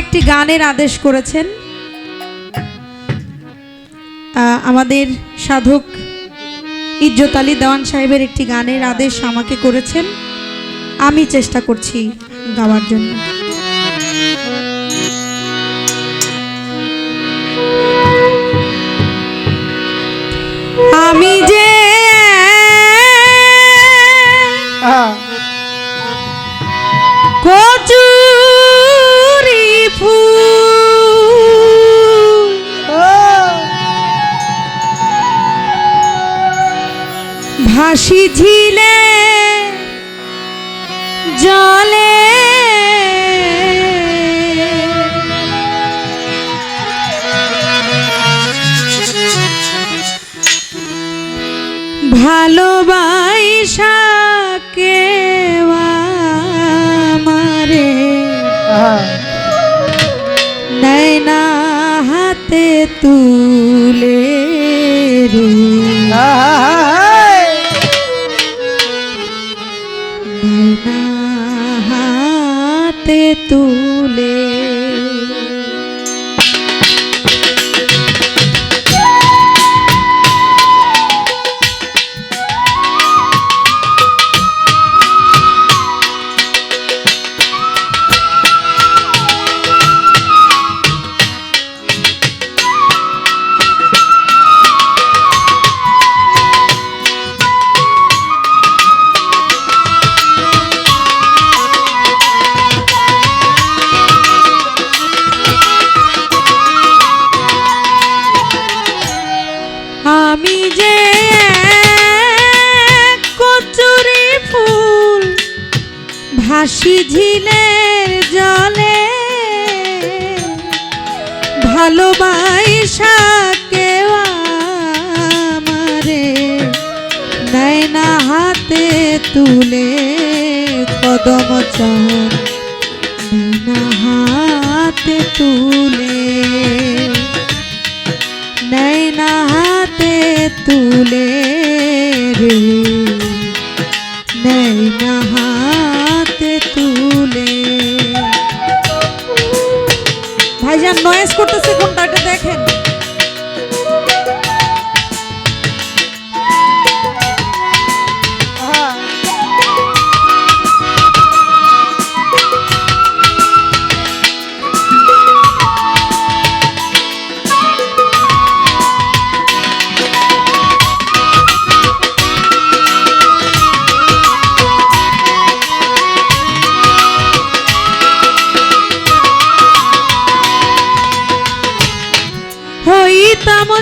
একটি গানের আদেশ করেছেন আমাদের সাধক ইজ্জত আলী দেওয়ান সাহেবের একটি গানের আদেশ আমাকে করেছেন। আমি চেষ্টা করছি গাওয়ার জন্য। আমি হাতে যে কচুরি ফুল ভাসি ঝিলের জলে ভালোবাসা কেউ আমারে। নেয় না হাতে তুলে কদম চান না হাতে তুলে তুলে রে। নেয় না হাতে তুলে। ভাইজান নয়েস করতেছে কোনটা দেখেন।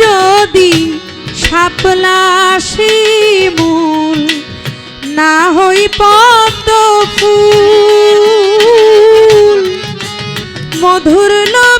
যদি সাপলাশি মূল না হই পদ্ম ফুল মধুর লোভে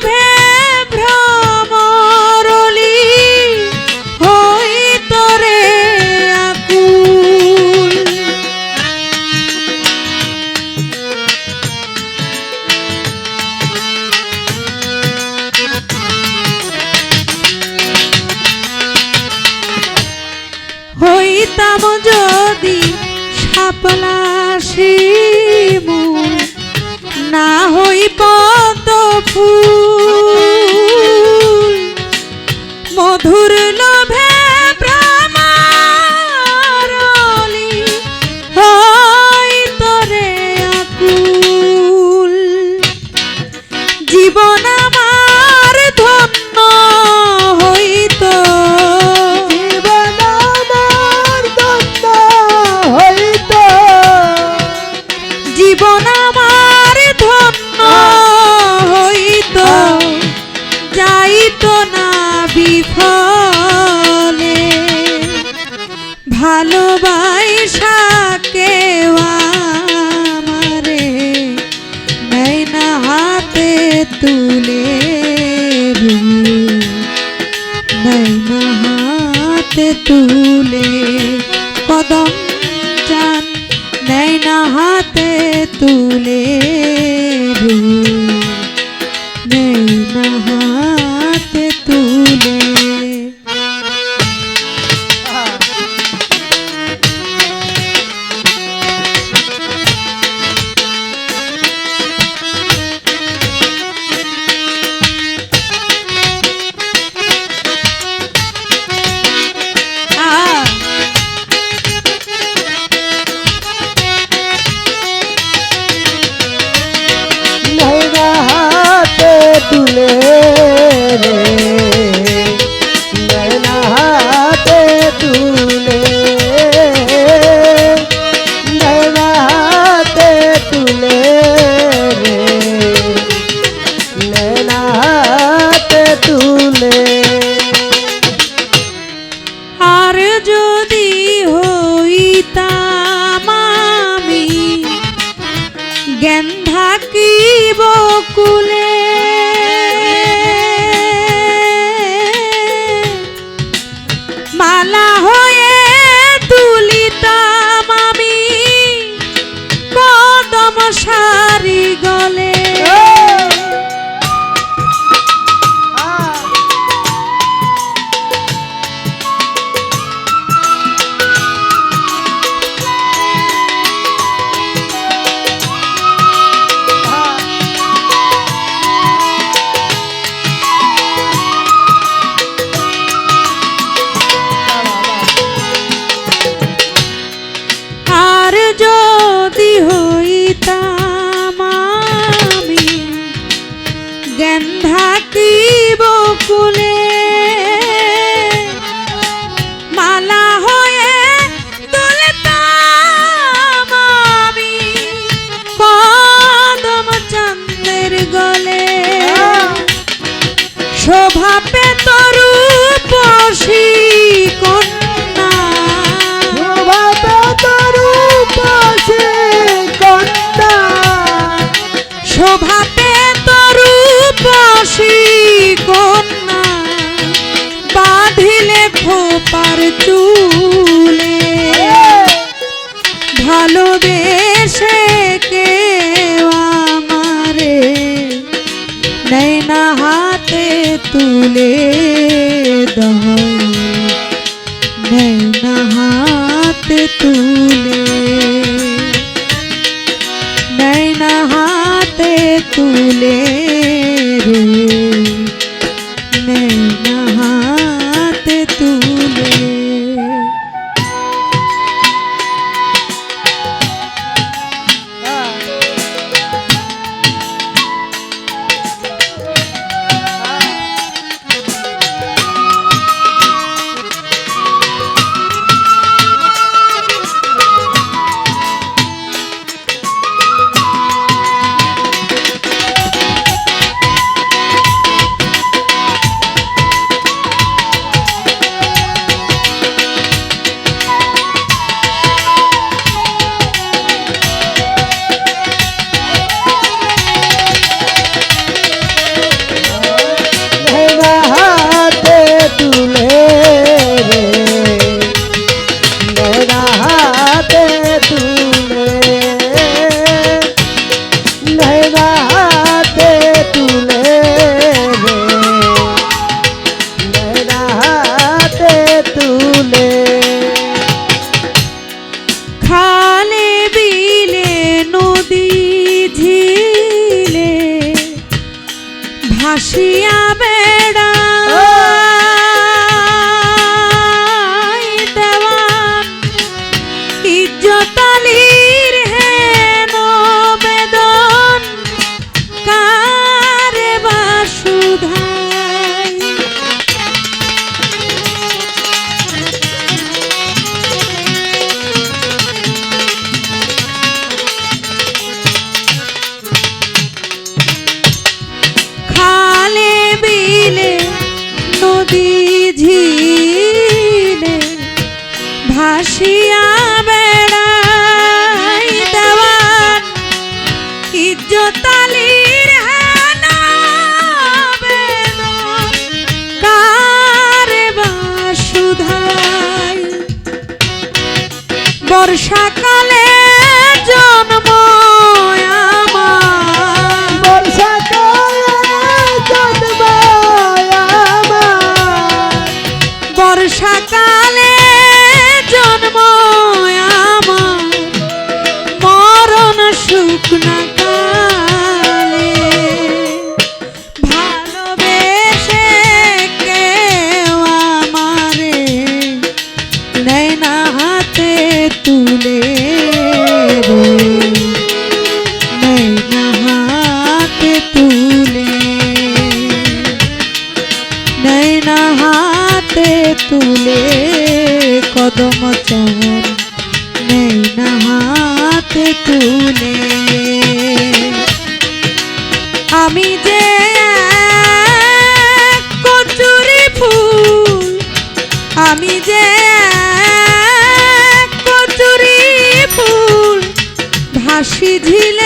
হইতাম যদি সাপলাশি মূল না হই পদ্ম ফুল ভালোবাসা কেউ আমারে নেয় না হাতে তুলে নেয় না হাতে তুলে গন্ধাতি বকুলে তুলে দাও নয়না হাতে তুলে বর্ষাকালে না হাতে তুলে না হাতে তুলে। না হাতে তুলে কদম চমন। না হাতে তুলে। আমি যে হাসি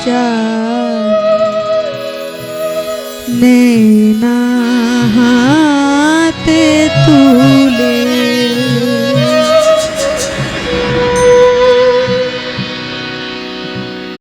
job.